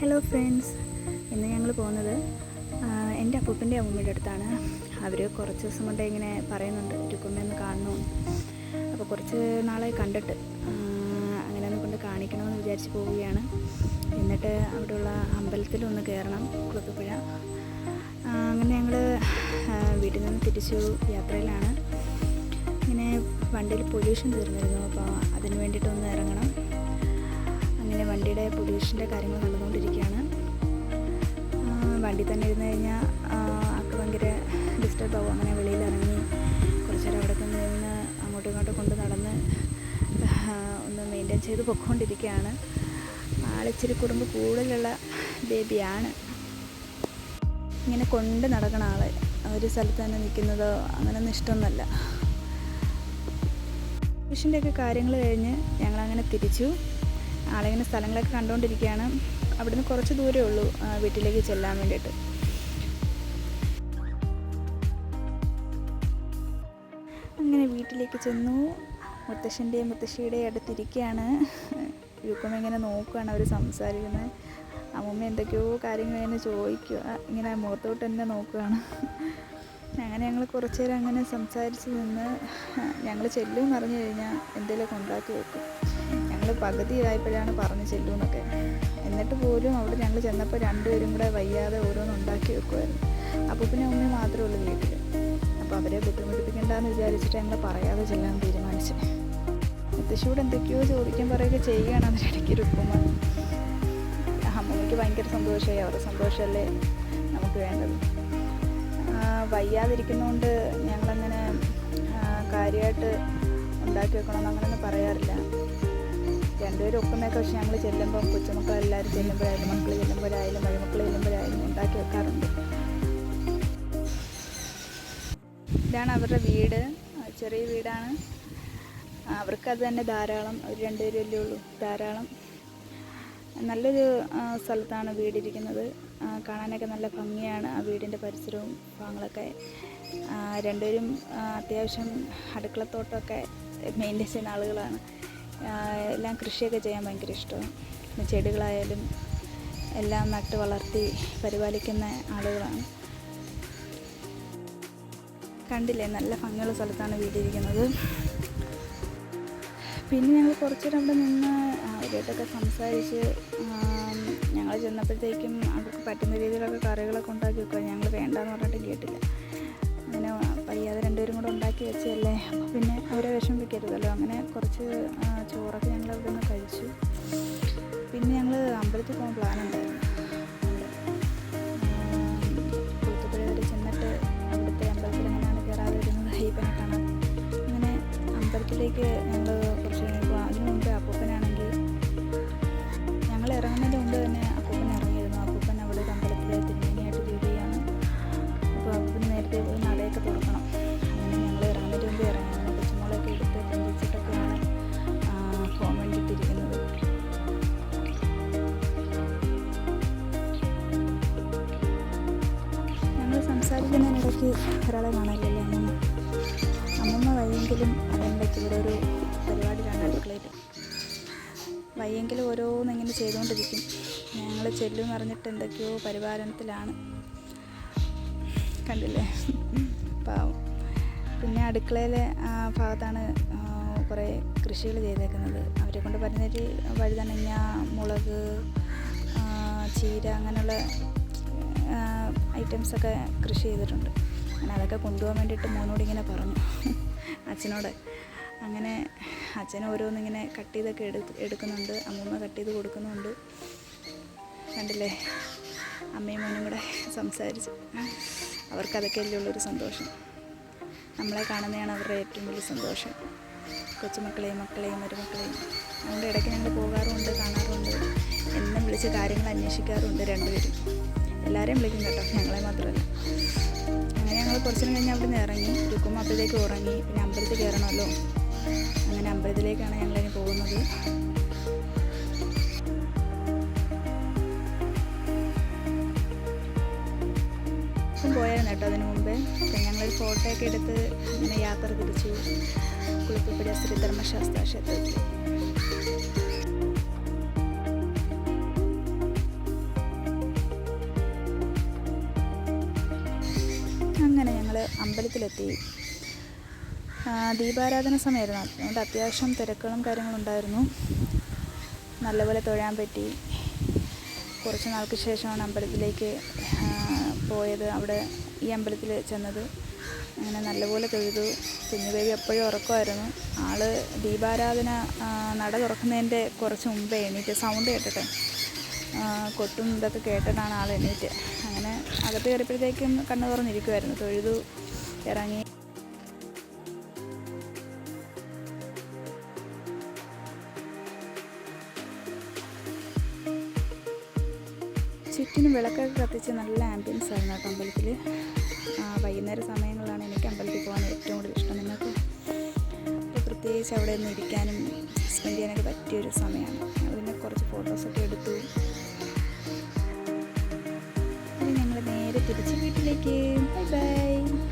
Hello friends ഇന്ന് ഞങ്ങൾ പോകുന്നത് എന്റെ അപ്പൂപ്പന്റെ അമ്മൂമ്മയുടെ അടുത്താണ്. അവർ കുറച്ച് ദിവസം കൊണ്ട് ഇങ്ങനെ പറയുന്നുണ്ട് രുക്കുമ്മയൊന്ന് കാണണു അപ്പോൾ കുറച്ച് നാളായി കണ്ടിട്ട് അങ്ങനെ ഒന്ന് കൊണ്ട് കാണിക്കണമെന്ന് വിചാരിച്ച് പോവുകയാണ്. എന്നിട്ട് അവിടെയുള്ള അമ്പലത്തിലൊന്ന് കയറണം കുളത്തുപുഴ. അങ്ങനെ ഞങ്ങൾ വീട്ടിൽ നിന്ന് തിരിച്ചു യാത്രയിലാണ്. ഇങ്ങനെ വണ്ടിയിൽ പൊല്യൂഷൻ തീർന്നിരുന്നു അപ്പോൾ അതിന് വേണ്ടിയിട്ടൊന്ന് ഇറങ്ങണം. അങ്ങനെ വണ്ടിയുടെ പൊല്യൂഷന്റെ കാര്യങ്ങൾ നടന്നുകൊണ്ടിരിക്കുകയാണ്. വണ്ടി തന്നെ ഇരുന്ന് കഴിഞ്ഞാൽ ആൾക്ക് ഭയങ്കര ഡിസ്റ്റർബ് ആവും. അങ്ങനെ വെളിയിൽ ഇറങ്ങി കുറച്ച് നേരം അവിടെ നിന്ന് അങ്ങോട്ടും ഇങ്ങോട്ടും കൊണ്ട് നടന്ന് ഒന്ന് മെയിന്റെയിൻ ചെയ്ത് പൊയ്ക്കൊണ്ടിരിക്കുകയാണ് ആളിച്ചിരി കുടുംബ കൂടുതലുള്ള ബേബിയാണ്. ഇങ്ങനെ കൊണ്ട് നടക്കണ ആൾ ഒരു സ്ഥലത്ത് തന്നെ നിൽക്കുന്നതോ അങ്ങനെയൊന്നും ഇഷ്ടമൊന്നുമല്ല. മിഷന്റെയൊക്കെ കാര്യങ്ങൾ കഴിഞ്ഞ് ഞങ്ങളങ്ങനെ തിരിച്ചു. ആളിങ്ങനെ സ്ഥലങ്ങളൊക്കെ കണ്ടുകൊണ്ടിരിക്കുകയാണ് അവിടുന്ന് കുറച്ച് ദൂരമേ ഉള്ളൂ വീട്ടിലേക്ക് ചെല്ലാൻ വേണ്ടിയിട്ട്. അങ്ങനെ വീട്ടിലേക്ക് ചെന്നു. മുത്തശ്ശന്റെയും മുത്തശ്ശിയുടെയും അടുത്തിരിക്കുകയാണ് യുക്കം ഇങ്ങനെ നോക്കുകയാണ് അവർ സംസാരിക്കുന്നത് അമ്മൂമ്മ എന്തൊക്കെയോ കാര്യങ്ങൾ ഇങ്ങനെ ചോദിക്കുക ഇങ്ങനെ മുഖത്തോട്ട് തന്നെ നോക്കുകയാണ് അങ്ങനെ ഞങ്ങൾ കുറച്ച് നേരം അങ്ങനെ സംസാരിച്ച് നിന്ന് ഞങ്ങൾ ചെല്ലും എന്ന് അറിഞ്ഞു കഴിഞ്ഞാൽ എന്തെങ്കിലുമൊക്കെ ഉണ്ടാക്കി വെക്കും. ഞങ്ങൾ പകുതി പറഞ്ഞു ചെല്ലുമെന്നൊക്കെ എന്നിട്ട് പോലും അവിടെ ഞങ്ങൾ ചെന്നപ്പോൾ രണ്ടുപേരും കൂടെ വയ്യാതെ ഓരോന്ന് ഉണ്ടാക്കി വെക്കുമായിരുന്നു അപ്പോൾ പിന്നെ ഉമ്മ മാത്രമേ ഉള്ളൂ വീട്ടിൽ അപ്പോൾ അവരെ ബുദ്ധിമുട്ടിപ്പിക്കണ്ടെന്ന് വിചാരിച്ചിട്ട് ഞങ്ങൾ പറയാതെ ചെല്ലാൻ തീരുമാനിച്ചു. മുത്തശ്ശിയോട് എന്തൊക്കെയോ ചോദിക്കാൻ പറയുക ചെയ്യുകയാണ് അതിനിടയ്ക്ക് ഉപ്പുമ അമ്മയ്ക്ക് ഭയങ്കര സന്തോഷമായി. അവരുടെ സന്തോഷമല്ലേ നമുക്ക് വേണ്ടത്? വയ്യാതിരിക്കുന്നതുകൊണ്ട് ഞങ്ങളങ്ങനെ കാര്യമായിട്ട് ഉണ്ടാക്കി വെക്കണമെന്ന് അങ്ങനെയൊന്നും പറയാറില്ല. രണ്ടുപേരും ഒക്കുന്നൊക്കെ പക്ഷെ ഞങ്ങൾ ചെല്ലുമ്പോൾ കൊച്ചുമക്കളെല്ലാവരും ചെല്ലുമ്പോഴായാലും മക്കൾ ചെല്ലുമ്പോഴായാലും മരുമക്കൾ ചെല്ലുമ്പോഴായാലും ഉണ്ടാക്കി വെക്കാറുണ്ട്. ഇതാണ് അവരുടെ വീട്. ചെറിയ വീടാണ്. അവർക്കത് തന്നെ ധാരാളം. ഒരു രണ്ടുപേരല്ലേ ഉള്ളൂ. ധാരാളം. നല്ലൊരു സ്ഥലത്താണ് വീടിരിക്കുന്നത്. കാണാനൊക്കെ നല്ല ഭംഗിയാണ്. ആ വീടിന്റെ പരിസരവും ഭാഗങ്ങളൊക്കെ. രണ്ടുപേരും അത്യാവശ്യം അടുക്കളത്തോട്ടമൊക്കെ മെയിന്റെയിൻ ചെയ്യുന്ന ആളുകളാണ്. എല്ലാം കൃഷിയൊക്കെ ചെയ്യാൻ ഭയങ്കര ഇഷ്ടമാണ് ചെടികളായാലും എല്ലാം നട്ട് വളർത്തി പരിപാലിക്കുന്ന ആളുകളാണ്. കണ്ടില്ലേ നല്ല ഭംഗിയുള്ള സ്ഥലത്താണ് വീടിരിക്കുന്നത് പിന്നെ ഞങ്ങൾ കുറച്ച് നേരം അവിടെ നിന്ന് അവരായിട്ടൊക്കെ സംസാരിച്ച് ഞങ്ങൾ ചെന്നപ്പോഴത്തേക്കും അവർക്ക് പറ്റുന്ന രീതിയിലൊക്കെ കറികളൊക്കെ ഉണ്ടാക്കി വെക്കുക ഞങ്ങൾ വേണ്ടാന്ന് പറഞ്ഞിട്ട് കേട്ടില്ല. വയ്യാതെ രണ്ടുപേരും കൂടെ ഉണ്ടാക്കി വെച്ചതല്ലേ? അപ്പോൾ പിന്നെ അവരെ വിഷമിപ്പിക്കരുതല്ലോ. അങ്ങനെ കുറച്ച് ചോറൊക്കെ ഞങ്ങൾ അവിടെ നിന്ന് കഴിച്ചു. പിന്നെ ഞങ്ങൾ അമ്പലത്തിൽ പോകാൻ പ്ലാൻ ഉണ്ടായിരുന്നു. അവിടുത്തെ അമ്പലത്തിൽ എങ്ങനെയാണ് കയറാതെ വരുന്നത് അയ്യപ്പനെ കാണാം അങ്ങനെ അമ്പലത്തിലേക്ക് ഞങ്ങൾ സംസാരിക്കുന്നതിനിടയ്ക്ക് ഒരാളെ കാണാനില്ലല്ലേ അമ്മമ്മ അമ്മമ്മ വയ്യെങ്കിലും അതിനിടയ്ക്ക് ഇവിടെ ഒരു പരിപാടിയിലാണ് അടുക്കളയിൽ. വയ്യെങ്കിലും ഓരോന്നിങ്ങനെ ചെയ്തുകൊണ്ടിരിക്കും. ഞങ്ങൾ ചെല്ലുമെന്ന് അറിഞ്ഞിട്ട് എന്തൊക്കെയോ പരിപാലനത്തിലാണ്. കണ്ടില്ലേ? പാവം. പിന്നെ അടുക്കളയിലെ ഭാഗത്താണ് കുറേ കൃഷികൾ ചെയ്തേക്കുന്നത്. അവരെ കൊണ്ട് പറ്റുന്നൊരു വഴുതനങ്ങ മുളക് ചീര അങ്ങനെയുള്ള ഐറ്റംസൊക്കെ കൃഷി ചെയ്തിട്ടുണ്ട്. അങ്ങനെ അതൊക്കെ കൊണ്ടുപോകാൻ വേണ്ടിയിട്ട് മോനോട് ഇങ്ങനെ പറഞ്ഞു. അച്ഛനോട്. അങ്ങനെ അച്ഛൻ ഓരോന്നിങ്ങനെ കട്ട് ചെയ്തൊക്കെ എടുത്ത് എടുക്കുന്നുണ്ട്. അമ്മൂമ്മ കട്ട് ചെയ്ത് കൊടുക്കുന്നുണ്ട്. കണ്ടില്ലേ? അമ്മയും മോനും കൂടെ സംസാരിച്ച്. അവർക്കതൊക്കെ അല്ലേ ഉള്ളൊരു സന്തോഷം. നമ്മളെ കാണുന്നതാണ് അവരുടെ ഏറ്റവും വലിയ സന്തോഷം. കൊച്ചുമക്കളെയും മക്കളെയും മരുമക്കളെയും. അതുകൊണ്ട് ഇടയ്ക്ക് ഞങ്ങൾ പോകാറുമുണ്ട് കാണാറുമുണ്ട്. എന്നും വിളിച്ച് കാര്യങ്ങൾ അന്വേഷിക്കാറുണ്ട് രണ്ടുപേരും. എല്ലാവരെയും വിളിക്കും കേട്ടോ. ഞങ്ങളെ മാത്രമല്ല. അങ്ങനെ ഞങ്ങൾ കുറച്ച് നേരം കഴിഞ്ഞ് അവിടെ നിന്ന് ഇറങ്ങി. രുക്കുമ്പോൾ അപ്പോഴത്തേക്ക് ഉറങ്ങി. പിന്നെ അമ്പലത്തിൽ കയറണമല്ലോ. അങ്ങനെ അമ്പലത്തിലേക്കാണ് ഞങ്ങളിനി പോകുന്നത്. പോയായിരുന്നു കേട്ടോ അതിന് മുമ്പേ. ഞങ്ങളൊരു ഫോട്ടോ ഒക്കെ എടുത്ത് ഇങ്ങനെ യാത്ര തിരിച്ചു. കുളിപ്പുഴ ശ്രീധർമ്മശാസ്ത്ര ക്ഷേത്രത്തിൽ അങ്ങനെ ഞങ്ങൾ അമ്പലത്തിലെത്തി. ദീപാരാധന സമയമായിരുന്നു. അതുകൊണ്ട് അത്യാവശ്യം തിരക്കുകളും കാര്യങ്ങളും ഉണ്ടായിരുന്നു. നല്ലപോലെ തൊഴാൻ പറ്റി. കുറച്ച് നാൾക്ക് ശേഷമാണ് അമ്പലത്തിലേക്ക് പോയത്. അവിടെ ഈ അമ്പലത്തിൽ ചെന്നത്. അങ്ങനെ നല്ലപോലെ തൊഴുതു. കുഞ്ഞുദേവി എപ്പോഴും ഉറക്കമായിരുന്നു. ആൾ ദീപാരാധന നട തുറക്കുന്നതിന്റെ കുറച്ച് മുമ്പേ എണീറ്റ് സൗണ്ട് കേട്ടിട്ട് കൊട്ടും ഇതൊക്കെ കേട്ടിട്ടാണ് ആൾ എണീറ്റ്. അങ്ങനെ അകത്ത് കയറിയപ്പോഴത്തേക്കും കണ്ണു തുറന്നിരിക്കുമായിരുന്നു തൊഴുതു ഇറങ്ങി. ചുറ്റിനും വിളക്കൊക്കെ കത്തിച്ച് നല്ല ആംബിയൻസ് ആയിരുന്നു കേട്ടോ അമ്പലത്തിൽ വൈകുന്നേര സമയങ്ങളിലാണ് എനിക്ക് അമ്പലത്തിൽ പോകാൻ ഏറ്റവും കൂടുതൽ ഇഷ്ടം. നിങ്ങൾക്ക് പ്രത്യേകിച്ച് അവിടെ നിന്ന് ഇരിക്കാനും സ്പെൻഡ് ചെയ്യാനൊക്കെ പറ്റിയൊരു സമയമാണ്. പിന്നെ കുറച്ച് ഫോട്ടോസൊക്കെ നേരെ തിരിച്ച് വീട്ടിലേക്ക് ബൈ ബൈ